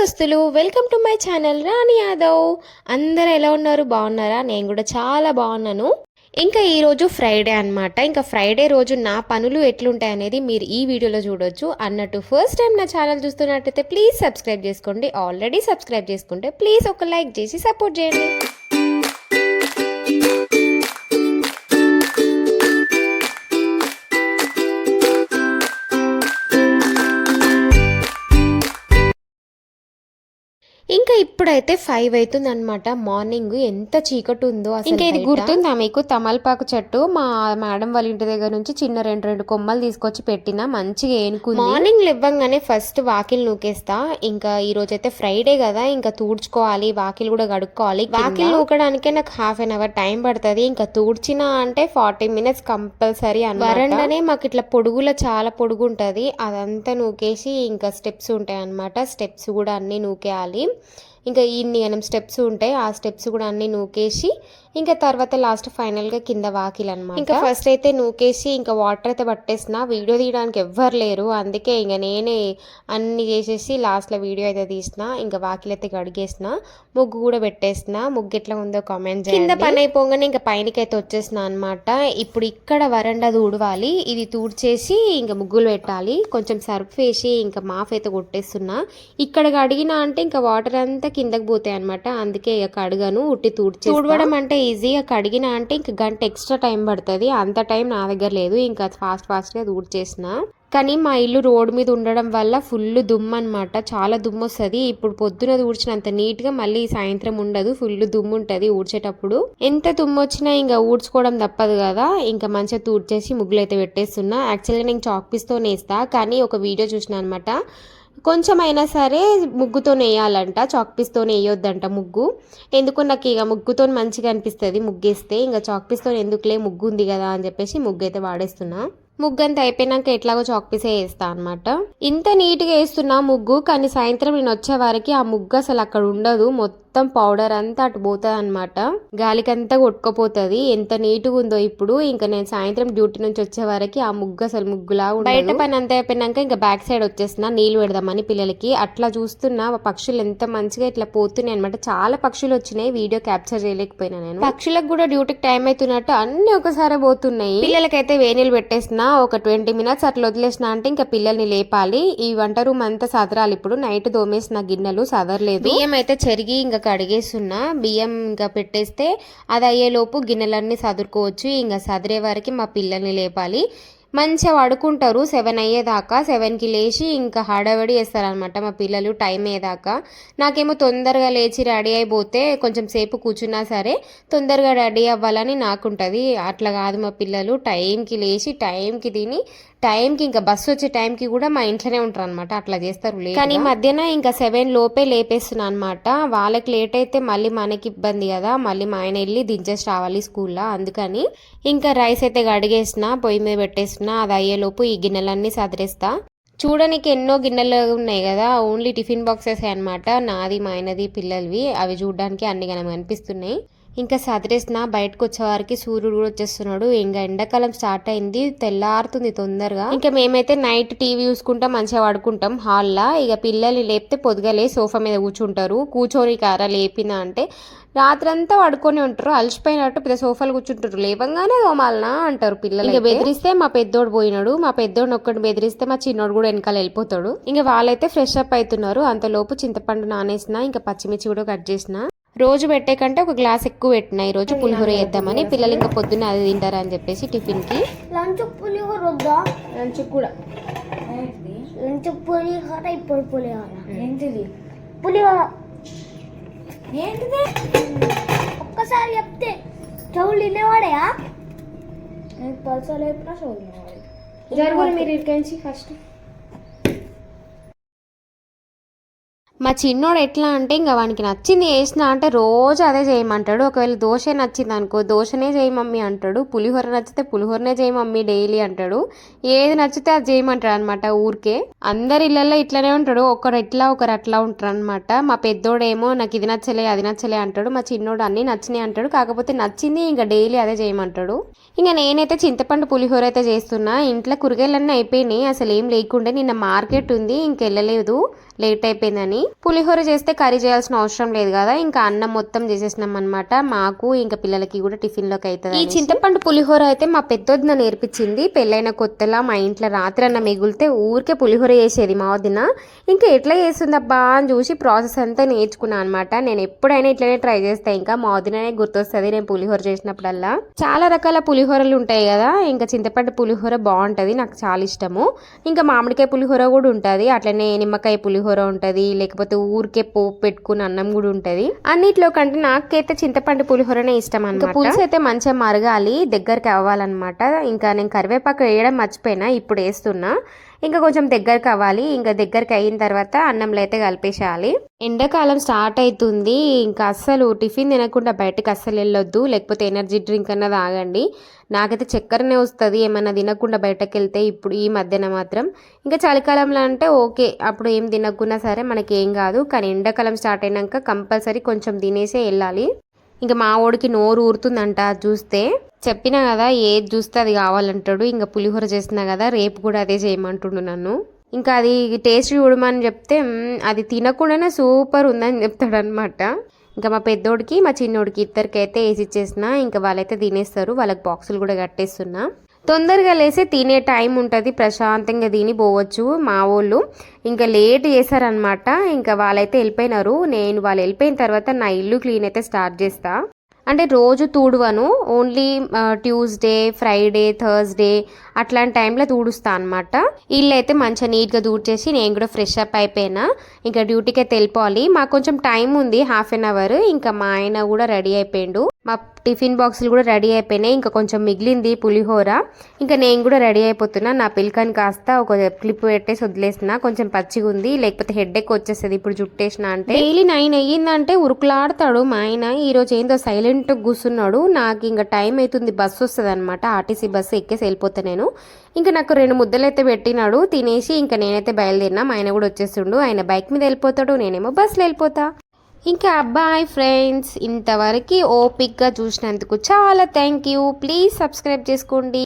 దోస్తులు welcome to my channel Rani Yadav అందరూ ఎలా ఉన్నారు? బాగున్నారా? నేను కూడా చాలా బాగున్నాను. ఇంకా ఈరోజు ఫ్రైడే అన్నమాట. ఇంకా ఫ్రైడే రోజు నా పనులు ఎట్లుంటాయి అనేది మీరు ఈ వీడియోలో చూడొచ్చు. అన్నట్టు ఫస్ట్ టైం నా ఛానల్ చూస్తున్నట్టయితే ప్లీజ్ సబ్స్క్రైబ్ చేసుకోండి. ఆల్రెడీ సబ్స్క్రైబ్ చేసుకుంటే ప్లీజ్ ఒక లైక్ చేసి సపోర్ట్ చేయండి. ఇప్పుడైతే ఫైవ్ అవుతుంది అనమాట మార్నింగ్ ఎంత చీకటి ఉందో అసలు ఇంకా ఇది గుర్తుందా మీకు? తమలపాకు చెట్టు మా మేడం వాళ్ళ ఇంటి దగ్గర నుంచి చిన్న రెండు రెండు కొమ్మలు తీసుకొచ్చి పెట్టిన మంచిగా ఏనుకుంది. Morning ఇవ్వంగానే first వాకిల్ నూకేస్తా. ఇంకా ఈ రోజు అయితే ఫ్రైడే కదా ఇంకా తూడ్చుకోవాలి వాకిల్ కూడా కడుక్కోవాలి. వాకిల్ నూకడానికే నాకు హాఫ్ అన్ అవర్ టైం పడుతుంది. ఇంకా తూడ్చిన అంటే ఫార్టీ మినిట్స్ కంపల్సరీ వరండానే మాకు ఇట్లా పొడుగులో చాలా పొడుగు ఉంటుంది. అదంతా నూకేసి ఇంకా స్టెప్స్ ఉంటాయి అన్నమాట స్టెప్స్ కూడా అన్నీ నూకేయాలి. ఇంకా ఇన్ని గనం స్టెప్స్ ఉంటాయి ఆ స్టెప్స్ కూడా అన్ని నూకేసి ఇంకా తర్వాత లాస్ట్ ఫైనల్గా కింద వాకిల్ అనమాట ఇంకా ఫస్ట్ అయితే నూకేసి ఇంకా వాటర్ అయితే పట్టేసిన. వీడియో తీయడానికి ఎవ్వరు లేరు. అందుకే ఇంకా నేనే అన్ని చేసేసి లాస్ట్లో వీడియో అయితే తీసిన. ఇంకా వాకిల్ అయితే కడిగేసిన. ముగ్గు కూడా పెట్టేసిన. ముగ్గు ఎట్లా ఉందో కామెంట్ కింద పని అయిపోగానే ఇంకా పైనకి అయితే వచ్చేసిన అనమాట ఇప్పుడు ఇక్కడ వరండా తూడవాలి ఇది తూడ్చేసి ఇంకా ముగ్గులు పెట్టాలి. కొంచెం సర్ఫ్ వేసి ఇంకా మాఫ్ అయితే కొట్టేస్తున్నా. ఇక్కడ కడిగిన అంటే ఇంకా వాటర్ అంతా కిందకి పోతాయి అనమాట అందుకే ఇక కడగను ఉట్టి తూడ్చి తూడవడం అంటే ఈజీగా కడిగిన అంటే ఇంకా గంట ఎక్స్ట్రా టైం పడుతుంది. అంత టైం నా దగ్గర లేదు. ఇంకా ఫాస్ట్ ఫాస్ట్గా తూడ్చేసిన. కానీ మా ఇల్లు రోడ్ మీద ఉండడం వల్ల ఫుల్ దుమ్ము అనమాట చాలా దుమ్ము వస్తుంది. ఇప్పుడు పొద్దున ఊడ్చినంత నీట్గా మళ్ళీ సాయంత్రం ఉండదు. ఫుల్ దుమ్ము ఉంటుంది ఊడ్చేటప్పుడు. ఎంత దుమ్ము వచ్చినా ఇంకా ఊడ్చుకోవడం తప్పదు కదా. ఇంకా మంచిగా తూడ్చేసి ముగ్గులు అయితే పెట్టేస్తున్నా. యాక్చువల్గా నేను చాక్ పీస్తో నేస్తా. కానీ ఒక వీడియో చూసిన అనమాట కొంచెం అయినా సరే ముగ్గుతో వేయాలంట చాక్ పీస్తో వేయొద్దంట ముగ్గు. ఎందుకు నాకు ఇక ముగ్గుతో మంచిగా అనిపిస్తుంది ముగ్గేస్తే ఇంకా చాక్ పీస్తో ఎందుకులే ముగ్గు ఉంది కదా అని చెప్పేసి ముగ్గు అయితే వాడేస్తున్నా. ముగ్గు అంతా అయిపోయినాక ఎట్లాగో చాక్ పీసే వేస్తా అనమాట ఇంత నీట్గా వేస్తున్నా ముగ్గు కానీ సాయంత్రం నేను వచ్చే వారికి ఆ ముగ్గు అసలు అక్కడ ఉండదు. మొత్తం పౌడర్ అంతా అటు పోతుంది అనమాట గాలికంతా కొట్టుకుపోతుంది. ఎంత నీట్గా ఉందో ఇప్పుడు. ఇంకా నేను సాయంత్రం డ్యూటీ నుంచి వచ్చే వరకు ఆ ముగ్గు అసలు ముగ్గులా బయట పని అంతా అయిపోయినాక ఇంకా బ్యాక్ సైడ్ వచ్చేసిన నీళ్ళు పెడదామని పిల్లలకి. అట్లా చూస్తున్నా ఆ పక్షులు ఎంత మంచిగా ఇట్లా పోతున్నాయి అనమాట చాలా పక్షులు వచ్చినాయి. వీడియో క్యాప్చర్ చేయలేకపోయినా నేను. పక్షులకు కూడా డ్యూటీకి టైం అవుతున్నట్టు అన్ని ఒకసారి పోతున్నాయి. పిల్లలకైతే వేనీళ్ళు పెట్టేసిన ఒక ట్వంటీ మినిట్స్ అట్లా వదిలేసిన అంటే ఇంకా పిల్లల్ని లేపాలి. ఈ వంట రూమ్ అంతా సదరాలి. ఇప్పుడు నైట్ దోమేసిన గిన్నెలు సదరలేదు. బియ్యం అయితే చెరిగి ఇంకా కడిగేస్తున్నా బియ్యం ఇంకా పెట్టేస్తే అది అయ్యేలోపు గిన్నెలన్నీ సదురుకోవచ్చు. ఇంకా సదిరే వరకు మా పిల్లల్ని లేపాలి. మంచిగా పడుకుంటారు సెవెన్ అయ్యేదాకా సెవెన్కి లేచి ఇంకా హడావడి చేస్తారనమాట మా పిల్లలు టైం అయ్యేదాకా. నాకేమో తొందరగా లేచి రెడీ అయిపోతే కొంచెం సేపు కూర్చున్నా సరే తొందరగా రెడీ అవ్వాలని నాకుంటుంది. అట్లా కాదు మా పిల్లలు. టైంకి లేచి టైంకి తిని టైంకి ఇంకా బస్సు వచ్చే టైంకి కూడా మా ఇంట్లోనే ఉంటారు అనమాట అట్లా చేస్తారు కానీ మధ్యన ఇంకా సెవెన్ లోపే లేపేస్తున్నా అనమాట వాళ్ళకి లేట్ అయితే మళ్ళీ మనకి ఇబ్బంది కదా. మళ్ళీ మా ఆయన వెళ్ళి దించేసి రావాలి స్కూల్లో. అందుకని ఇంకా రైస్ అయితే గడిగేసిన పొయ్యి మీద పెట్టేసినా. అది అయ్యేలోపు ఈ గిన్నెలన్నీ సదిరేస్తా. చూడడానికి ఎన్నో గిన్నెలు ఉన్నాయి కదా. ఓన్లీ టిఫిన్ బాక్సెస్ అనమాట నాది మా ఆయనది పిల్లలవి. అవి చూడడానికి అన్ని కనుక అనిపిస్తున్నాయి ఇంకా సదిరేసిన బయటకు వచ్చేవారికి సూర్యుడు కూడా వచ్చేస్తున్నాడు. ఇంకా ఎండాకాలం స్టార్ట్ అయింది. తెల్లారుతుంది తొందరగా. ఇంకా మేమైతే నైట్ టీవీ చూసుకుంటాం మంచిగా పడుకుంటాం హాల్లో. ఇక పిల్లల్ని లేపితే పొద్దుగలే సోఫా మీద కూర్చుంటారు. కూర్చొని కారా లేపినా అంటే రాత్రంతా పడుకొని ఉంటారు. అలసిపోయినట్టు పెద్ద సోఫాలు కూర్చుంటారు. లేవంగానే దోమాలనా అంటారు పిల్లలు ఇంకా బెదిరిస్తే మా పెద్దోడు పోయినాడు. మా పెద్దోడు ఒక్కటి బెదిరిస్తే మా చిన్నోడు కూడా వెనకాల వెళ్ళిపోతాడు. ఇంకా వాళ్ళైతే ఫ్రెష్ అప్ అవుతున్నారు. అంతలోపు చింతపండు నానేసిన ఇంకా పచ్చిమిర్చి కూడా కట్ చేసిన. రోజు పెట్టే కంటే ఒక గ్లాస్ ఎక్కువ పెట్టిన ఈ రోజు పులిహోర వేద్దామని పిల్లలు ఇంకా పొద్దున్న అది తింటారా అని చెప్పేసి టిఫిన్కి లంచ్ పులిహోర వద్దా? లంచ్ కూడా. లంచ్ పులిహోర ఇప్పుడు పులిహోర. ఏంటిది? పులిహోర. ఏంటిది? ఒక్కసారి చెప్తే చెవులు వినేవాడయా నేను పల్సలు ఎప్పుడా చదువుతున్నావు జరుగురు మీరు ఇక్కడి ఫస్ట్ మా చిన్నోడు ఎట్లా అంటే ఇంకా వానికి నచ్చింది వేసిన అంటే రోజు అదే చేయమంటాడు. ఒకవేళ దోశ నచ్చింది అనుకో దోశనే చేయి మమ్మీ అంటాడు. పులిహోర నచ్చితే పులిహోరనే చేయి మమ్మీ డైలీ అంటాడు. ఏది నచ్చితే అది చేయమంటాడు అనమాట ఊరికే. అందరి ఇళ్ళల్లో ఇట్లనే ఉంటాడు. ఒకరు ఎట్లా ఒకరు అట్లా ఉంటారు అనమాట మా పెద్దోడేమో నాకు ఇది నచ్చలే అది నచ్చలే అంటాడు. మా చిన్నోడు అన్ని నచ్చినాయి అంటాడు. కాకపోతే నచ్చింది ఇంకా డైలీ అదే చేయమంటాడు. ఇంకా నేనైతే చింతపండు పులిహోర అయితే చేస్తున్నా. ఇంట్లో కూరగాయలన్నీ అయిపోయినాయి. అసలు ఏం లేకుండే నిన్న మార్కెట్ ఉంది ఇంకెళ్ళలేదు లేట్ అయిపోయిందని. పులిహోర చేస్తే కర్రీ చేయాల్సిన అవసరం లేదు కదా ఇంకా అన్నం మొత్తం చేసేసినాం అనమాట మాకు ఇంకా పిల్లలకి కూడా టిఫిన్లోకి అవుతుంది ఈ చింతపండు పులిహోర అయితే మా పెద్దొద్దిన నేర్పించింది. పెళ్ళైన కొత్తలా మా ఇంట్లో రాత్రి అన్న మిగిలితే ఊరికే పులిహోర చేసేది మా వదిన. ఇంకా ఎట్లా చేస్తుందబ్బా అని చూసి ప్రాసెస్ అంతా నేర్చుకున్నాను అనమాట నేను ఎప్పుడైనా ఇట్లనే ట్రై చేస్తా. ఇంకా మా వదిననే గుర్తొస్తుంది నేను పులిహోర చేసినప్పుడల్లా. చాలా రకాల పులిహోరలు ఉంటాయి కదా ఇంకా చింతపండు పులిహోర బాగుంటుంది నాకు చాలా ఇష్టము. ఇంకా మామిడికాయ పులిహోర కూడా ఉంటుంది. అట్లనే నిమ్మకాయ పులిహోర ఉంటుంది లేకపోతే ఊరికే పోపు పెట్టుకుని అన్నం కూడా ఉంటుంది. అన్నిట్లో కంటే నాకైతే చింతపండు పులిహోరనే ఇష్టం అనమాట పులుసు అయితే మంచిగా మరగాలి దగ్గరికి అవ్వాలన్నమాట. ఇంకా నేను కరివేపాకు వేయడం మర్చిపోయినా ఇప్పుడు వేస్తున్నా. ఇంకా కొంచెం దగ్గరకు అవ్వాలి. ఇంకా దగ్గరికి అయిన తర్వాత అన్నంలో అయితే కలిపేసేయాలి. ఎండాకాలం స్టార్ట్ అవుతుంది ఇంకా అస్సలు టిఫిన్ తినకుండా బయటకు అస్సలు వెళ్ళొద్దు. లేకపోతే ఎనర్జీ డ్రింక్ అన్నది ఆగండి నాకైతే చక్కెరనే వస్తుంది. ఏమైనా తినకుండా బయటకు వెళ్తే ఇప్పుడు ఈ మధ్యన మాత్రం. ఇంకా చలికాలంలో అంటే ఓకే. అప్పుడు ఏం తినకున్నా సరే మనకి ఏం కాదు. కానీ ఎండాకాలం స్టార్ట్ అయినాక కంపల్సరీ కొంచెం తినేసే వెళ్ళాలి. ఇంకా మా ఓడికి నోరు ఊరుతుందంట అది చూస్తే. చెప్పినా కదా ఏది చూస్తే అది కావాలంటాడు. ఇంకా పులిహోర చేస్తున్నా కదా రేపు కూడా అదే చేయమంటుండు నన్ను. ఇంకా అది టేస్ట్ చూడమని చెప్తే అది తినకుండానే సూపర్ ఉందని చెప్తాడనమాట ఇంకా మా పెద్దోడికి మా చిన్నోడికి ఇద్దరికైతే వేసి ఇచ్చేసిన ఇంకా వాళ్ళైతే తినేస్తారు. వాళ్ళకి బాక్సులు కూడా కట్టేస్తున్నా. తొందరగా లేసి తినే టైం ఉంటుంది. ప్రశాంతంగా తిని పోవచ్చు మా వాళ్ళు. ఇంకా లేట్ చేశారనమాట ఇంకా వాళ్ళైతే వెళ్ళిపోయినారు. నేను వాళ్ళు వెళ్ళిపోయిన తర్వాత నా ఇల్లు క్లీన్ అయితే స్టార్ట్ చేస్తా. అంటే రోజు తూడువను. ఓన్లీ ట్యూస్డే ఫ్రైడే థర్స్డే అట్లాంటి టైంలో తూడుస్తా అనమాట ఇల్లు అయితే మంచిగా నీట్గా తూడ్చేసి నేను కూడా ఫ్రెష్ అప్ అయిపోయినా. ఇంకా డ్యూటీకి అయితే వెళ్ళిపోవాలి మాకు కొంచెం టైం ఉంది హాఫ్ అన్ అవర్ ఇంకా మా ఆయన కూడా రెడీ అయిపోయిండు. మా టిఫిన్ బాక్సులు కూడా రెడీ అయిపోయినాయి. ఇంకా కొంచెం మిగిలింది పులిహోర. ఇంకా నేను కూడా రెడీ అయిపోతున్నా. నా పిల్కని కాస్త ఒక క్లిప్ పెట్టేసి వదిలేసిన కొంచెం పచ్చిగా ఉంది. లేకపోతే హెడ్ ఎక్ వచ్చేస్తుంది. ఇప్పుడు జుట్టేసిన అంటే. డైలీ నైన్ అయ్యిందంటే ఉరుకులాడతాడు మా ఆయన. ఈరోజు ఏందో సైలెంట్ కూర్చున్నాడు. నాకు ఇంకా టైం అవుతుంది బస్సు వస్తుంది అనమాట ఆర్టీసీ బస్సు ఎక్కేసి వెళ్ళిపోతే నేను. ఇంకా నాకు రెండు ముద్దలు అయితే పెట్టినాడు. తినేసి ఇంకా నేనైతే బయలుదేరినా. మా ఆయన కూడా వచ్చేస్తుండు. ఆయన బైక్ మీద వెళ్ళిపోతాడు. నేనేమో బస్సులో వెళ్ళిపోతా. ఇంకా అబ్బాయి ఫ్రెండ్స్. ఇంతవరకు ఓపిక్గా చూసినందుకు చాలా థ్యాంక్ యూ. ప్లీజ్ సబ్స్క్రైబ్ చేసుకోండి.